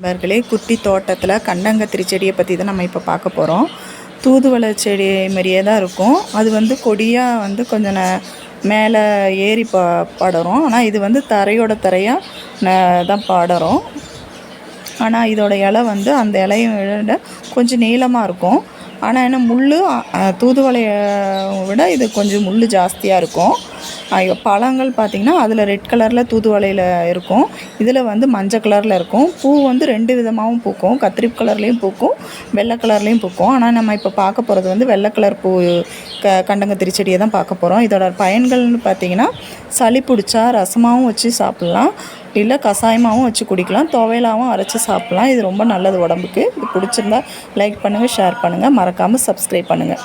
நண்பர்களே குட்டி தோட்டத்தில் கண்டங்கத்திரி செடியை பற்றி தான் நம்ம இப்போ பார்க்க போகிறோம் தூதுவளை செடி மாதிரியே தான் இருக்கும். அது வந்து கொடியாக வந்து கொஞ்சம் ந மேலே ஏறி ப படரும். ஆனால் இது வந்து தரையோட தரையாக தான் படரும். ஆனால் இதோட இலை வந்து அந்த இலையை விட கொஞ்சம் நீளமாக இருக்கும். ஆனால் என்ன முள் தூதுவளையை விட இது கொஞ்சம் முள் ஜாஸ்தியாக இருக்கும். பழங்கள் பார்த்திங்கன்னா அதில் ரெட் கலரில் தூதுவளையில் இருக்கும். இதில் வந்து மஞ்சள் கலரில் இருக்கும். பூ வந்து ரெண்டு விதமாகவும் பூக்கும். கத்திரி கலர்லேயும் பூக்கும். வெள்ளை கலர்லேயும் பூக்கும். ஆனால் நம்ம இப்போ பார்க்க போகிறது வந்து வெள்ளை கலர் பூ க கண்டங்கத்திரி செடியை தான் பார்க்க போகிறோம் இதோட பயன்கள்னு பார்த்தீங்கன்னா சளி பிடிச்சா ரசமாகவும் வச்சு சாப்பிட்லாம். இல்லை கஷாயமாகவும் வச்சு குடிக்கலாம். துவையலாகவும் அரைச்சி சாப்பிட்லாம். இது ரொம்ப நல்லது உடம்புக்கு. இது பிடிச்சிருந்தா லைக் பண்ணுங்கள் ஷேர் பண்ணுங்கள் மறக்காமல் சப்ஸ்கிரைப் பண்ணுங்கள்